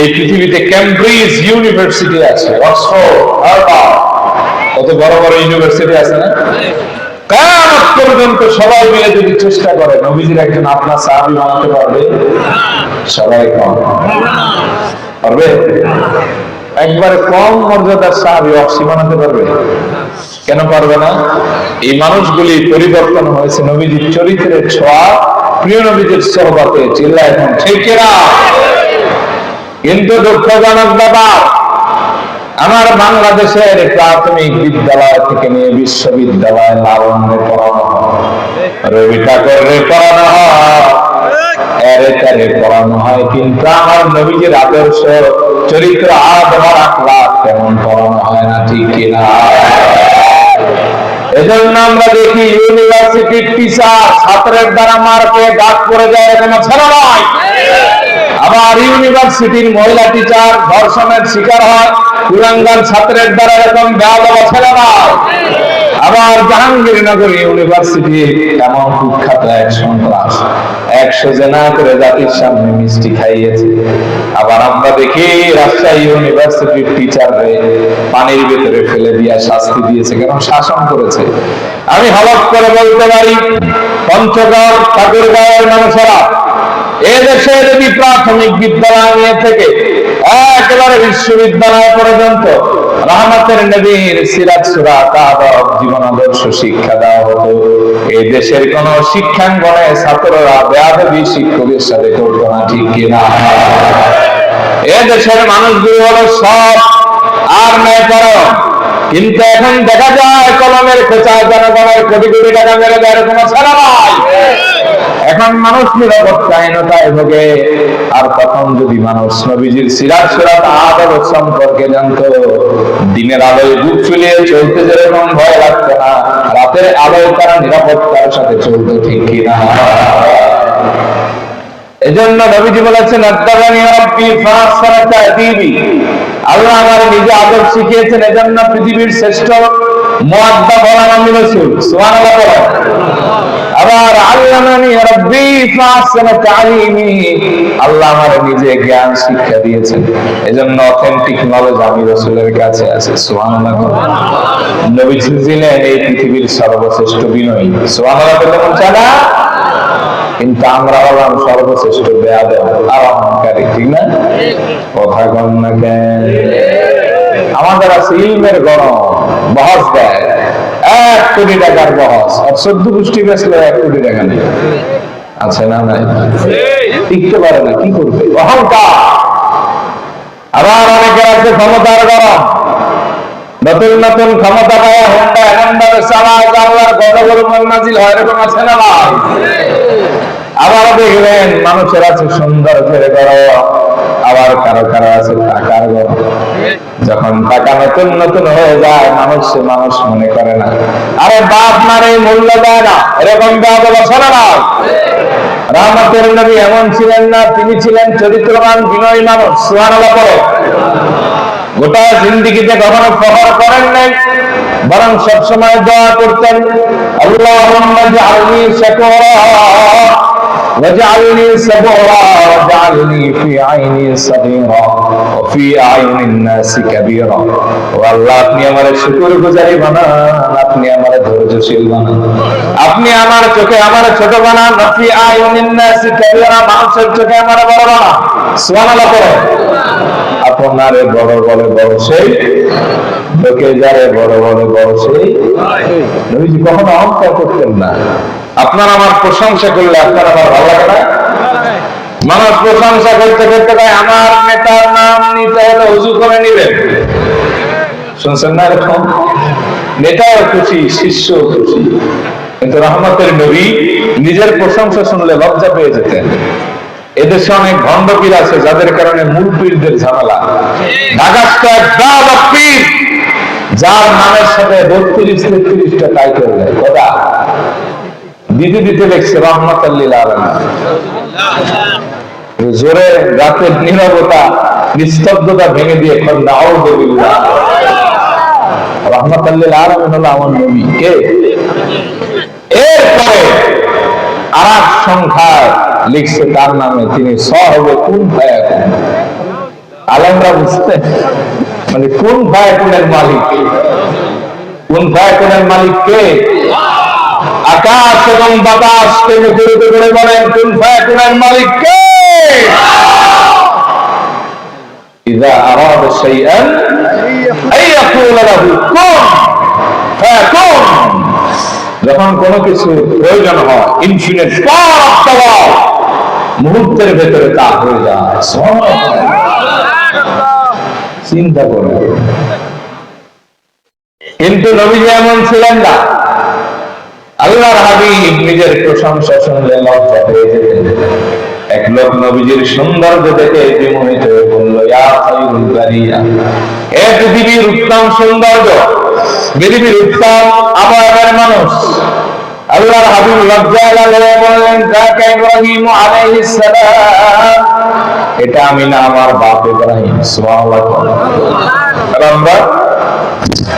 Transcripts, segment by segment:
এই পৃথিবীতে Cambridge university আছে অক্সফোর্ড কত বড় বড় ইউনিভার্সিটি আছে না? পর্যন্ত সবাই মিলে যদি চেষ্টা করে, নবীজির একজন আপনার সাহাবি পারবে? সবাই কম। পারবে? একবারে কম মর্যাদার সাহাবি অক্সি বানাতে পারবে? কেন পারবে না? এই মানুষগুলি পরিবর্তন হয়েছে নবীজির চরিত্রের ছোঁয়া, প্রিয় নবীজির সহবাতে চিল্লা এখন ঠিক কিন্তু দুঃখজনক ব্যাপার, আমার বাংলাদেশের প্রাথমিক বিদ্যালয় থেকে নিয়ে বিশ্ববিদ্যালয় লাবণ্যে পড়ানো রবি পড়ানো পড়ানো হয়, কিন্তু আমার নবীজির আদর্শ, চরিত্র আদর আখলাক তেমন পড়ানো হয় না, ঠিক কিনা? এজন্য আমরা দেখি ইউনিভার্সিটির টিচার ছাত্রের দ্বারা মার পেয়ে দাগ পড়ে যায় এরকম ছেলে নয়। আবার ইউনিভার্সিটির মহিলা টিচার ধর্ষণের শিকার হয়। কুলাঙ্গার ছাত্রের দ্বারা এরকম বেয়াদব ছেলে নয় আবার জাহাঙ্গীরনগর ইউনিভার্সিটি এমন কুখ্যাত এক সন্ত্রাস। একশো জেনা করে জাতির সামনে মিষ্টি খাইয়েছে। আবার আমরা দেখি রাজশাহী ইউনিভার্সিটির টিচাররে পানির ভেতরে ফেলে দিয়ে শাস্তি দিয়েছে, কেন শাসন করেছে। আমি হলক করে বলতে পারি, পঞ্চগড় ঠাকুরগাঁওয়ের মানুষেরা এদেশে যদি প্রাথমিক বিদ্যালয় থেকে একেবারে বিশ্ববিদ্যালয় পর্যন্ত রহমতের নবীর সিরাজ সুরা কাদব জীবন আদর্শ শিক্ষা দেওয়া হতো এই দেশের কোন শিক্ষাঙ্গনে ছাত্ররা বেয়াদবি শিক্ষকের সাথে করতো না, ঠিক কিনা এ দেশের মানুষগুলো হলো সব আর নয় করো কিন্তু এখন দেখা যায় কলমের খোঁচায় জনগণের কোটি কোটি টাকা মেরে দেয় এরকম ছাড়া নয় এখন মানুষ নিরাপত্তাহীনতায় ভোগে। আর তখন যদি মানুষ নবীজির সিরাজ সুরাত আদব সম্পর্কে জানতো, দিনের আলোয় বুক ফুলিয়ে চলতে যেরকম ভয় লাগতো না, রাতের আলোয় তারা নিরাপত্তার সাথে চলতো ঠিক কিনা। এজন্য নবীজি বলেছেন আল্লাহ আমার নিজে শিখিয়েছেন, এজন্য পৃথিবীর শ্রেষ্ঠ রাসূল। সুবহানাল্লাহ বলেন। আবার আল্লামানি রব্বি তালিমি আল্লাহ আমার নিজে জ্ঞান, শিক্ষা দিয়েছেন। এজন্য অথেন্টিক নলেজ আমি কাছে আছে, সুবহানাল্লাহ। নবীজি ছিলেন এই পৃথিবীর সর্বশ্রেষ্ঠ বিনয়ী। সুবহানাল্লাহ কিন্তু আমরা হলাম সর্বশ্রেষ্ঠ আর অহংকারী ঠিক না? কথা কন না কেন? আমাদের আছে ইলমের বহস দেয়। এক কোটি টাকার আর চোদ্দ গোষ্ঠী বেসলে এক কোটি টাকা নেই। আছে না নাই? টিকতে পারে না, কি করবে? অহংকার। আবার আছে ক্ষমতার গরম। নতুন নতুন ক্ষমতা পাওয়া হোন্ডা ভাবে চালায় আল্লাহর হয় এরকম আছে না আবার দেখবেন মানুষের আছে সুন্দর করে গড় আবার কারও কারও আছে টাকার গড় যখন টাকা নতুন নতুন হয়ে যায়, মানুষ সে মানুষ মনে করে না। আরে বাপ মারে মূল্য দেয় না। এরকম বছর না নবী এমন ছিলেন না, তিনি ছিলেন চরিত্রবান, বিনয়ী মানুষ। সুবহানাল্লাহ পড়ো। গোটা জিন্দিগিতে কখনো ফখর করেন নাই, বরং সবসময় দোয়া করতেন শাকুরা واجعلني صبورا واجعلني في عيني صغيرا وفي اعين الناس كبيرا والله আপনি আমার শুকর গুজারি বানান আপনি আমার ধৈর্যশীল বানান আপনি আমার চোখে আমার ছোট বানান ফি আইনিন নাস কাবীরা মানুষের চোখে আমার বড় বানান সুবহানাল্লাহ পড়ো আপনারে বড় বলে বড় সেই লোকে যারে বড় বলে বড় সেই নবীজি কখনো অহংকার করতেন না আপনার আমার প্রশংসা করলে আপনার আমার ভালো লাগে না? মানুষ প্রশংসা করতে করতে কয়, আমার নেতার নাম নিতে হলে উজু করে নিবেন। শুনছেন না এরকম? নেতাও খুশি শিষ্য খুশি। কিন্তু রহমতের নবী নিজের প্রশংসা শুনলে লজ্জা পেয়ে যেতেন। এদেশে অনেক ভণ্ড পীর আছে যাদের কারণে মূল পীরদের ঝামেলা যার নামের সাথে বত্রিশ তেত্রিশটা টাইটেল দেয় কথা দিতে দিতে লেখছে রহমত জোরে রাতের নীরবতা, নিস্তব্ধতা ভেঙে দিয়ে খন্ডা আউদুবিল্লাহ রহমত আল্লিল আলমিন হলো আমার নবী। কে? এরপরে আর এক সংখ্যায় লিখছে তার নামে, তিনি স হবে কোন ভাইয়া কোন আলমরা বুঝতে? মানে কোন ফায়াকুনের মালিক? কোন ফায়াকুনের মালিক কে? আকাশ এবং বাতাস কে মুখরিত করে বলেন কোন ফায়াকুনের মালিক কে إذا أراد شيئا أن يقول له كن فيكون যখন কোনো কিছু প্রয়োজন হয় ইনফিনিট পাওয়ার মুহূর্তের ভেতরে তা হয়ে যায় চিন্তা করবে কিন্তু নবীজি এমন ছিলেন না আল্লাহর হাবিব নিজের প্রশংসা শুনলে লজ্জা পেয়ে যেতেন। এক লোক নবীজির সৌন্দর্য দেখে বিমোহিত হয়ে বলল এ পৃথিবীর উত্তম সৌন্দর্য, পৃথিবীর উত্তম আবহাওয়ার মানুষ। আল্লাহর হাবিব লজ্জা লাগে বললেন, যাকে ইব্রাহিম আলাইহিস সালাম, এটা আমি না আমার বাপ ইব্রাহিম, সুবহানাল্লাহ আমরা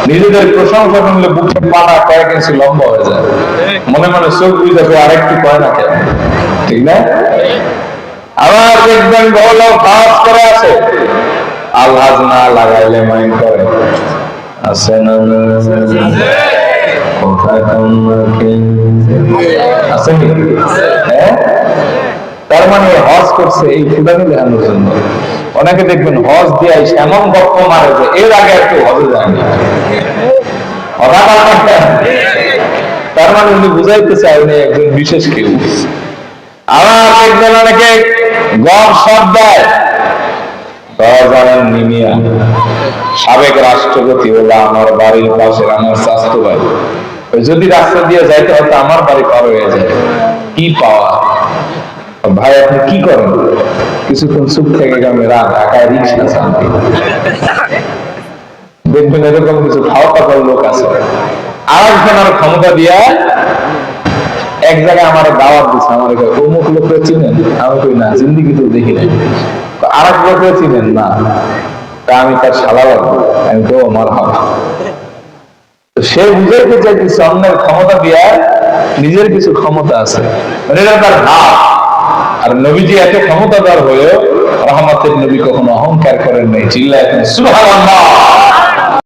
নিজেদের প্রশংসা শুনলে বুকের পাটা কয়েক ইঞ্চি লম্বা হয়ে যায়। মনে মনে চোখ বুঝে দেখো আরেকটু কয় না কেন? ঠিক না? আবার দেখবেন বড় কাজ করে আছে। আলহাজ না লাগাইলে মাইন্ড করে। আছে না কোথায় তোমাকে আছে তার মানে হজ করছে এই ফুলানি দেখানোর জন্য। অনেকে দেখবেন হজ দিয়ে এমন গপ্প মারে যে এর আগে একটু হজে যায়নি তার মানে উনি বুঝাইতে চাই উনি একজন বিশেষ কেউ। অনেকে সাবেক রাষ্ট্রপতি হলো আমার বাড়ির পাশে আমার স্বাস্থ্য ভাই যদি রাস্তা দিয়ে যাইতে আমার বাড়ি পার হয়ে যায়। কি পাওয়া? ভাই, আপনি কি করেন? কিছুক্ষণ চুপ থেকে গ্রামে রাত ঢাকায় রিক্সা চালান দেখবেন এরকম কিছু খাওয়া পাকার লোক আছে। আর একজনের ক্ষমতা দিয়া এক জায়গায় আমার দাওয়াত দিচ্ছে আমার অমুক লোককে চিনেন? আমি কই না জিন্দিগি তো দেখি নাই। আর এক লোককে চিনেন? না। তা আমি তার শালা লাগবো। আমি তো আমার হবে। সে বুঝাইতে চাইতেছে অন্যের ক্ষমতা দিয়া নিজের কিছু ক্ষমতা আছে। মানে এটা তার ভাব। আর নবীজি এত ক্ষমতাদার হয়েও রহমতের নবী কখনো অহংকার করেন নাই। চিল্লা এখন সুবহানাল্লাহ।